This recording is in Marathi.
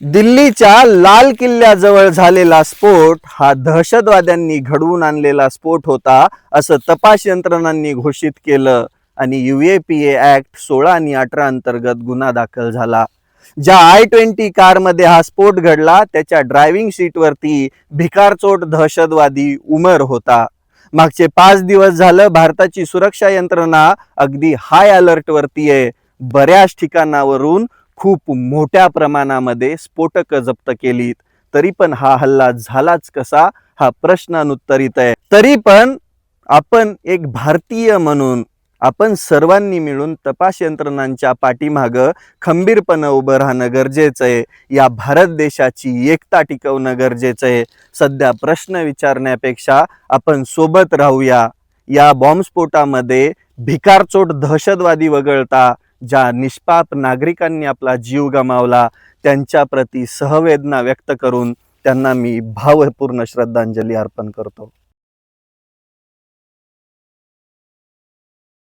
दिल्लीच्या लाल किल्ल्याजवळ झालेला स्फोट हा दहशतवाद्यांनी घडवून आणलेला स्फोट होता असं तपास यंत्रणांनी घोषित केलं आणि युएपीए ऍक्ट सोळा आणि अठरा अंतर्गत गुन्हा दाखल झाला. ज्या आय ट्वेंटी कारमध्ये हा स्फोट घडला त्याच्या ड्रायव्हिंग सीटवरती भिकारचोट दहशतवादी उमर होता. मागचे पाच दिवस झालं भारताची सुरक्षा यंत्रणा अगदी हाय अलर्टवरती आहे. बऱ्याच ठिकाणावरून खूप मोठ्या प्रमाणामध्ये स्फोटक जप्त केलीत. तरी पण हा हल्ला झालाच कसा? हा प्रश्न अनुत्तरित आहे. तरी पण आपण एक भारतीय म्हणून आपण सर्वांनी मिळून तपास यंत्रणांच्या पाठीमाग खंबीरपणे उभं राहणं गरजेचं आहे. या भारत देशाची एकता टिकवणं गरजेचं आहे. सध्या प्रश्न विचारण्यापेक्षा आपण सोबत राहूया. या बॉम्बस्फोटामध्ये भिकारचोट दहशतवादी वगळता ज्या निष्पाप नागरिकांनी आपला जीव गमावला त्यांच्याप्रती सहवेदना व्यक्त करून त्यांना मी भावपूर्ण श्रद्धांजली अर्पण करतो.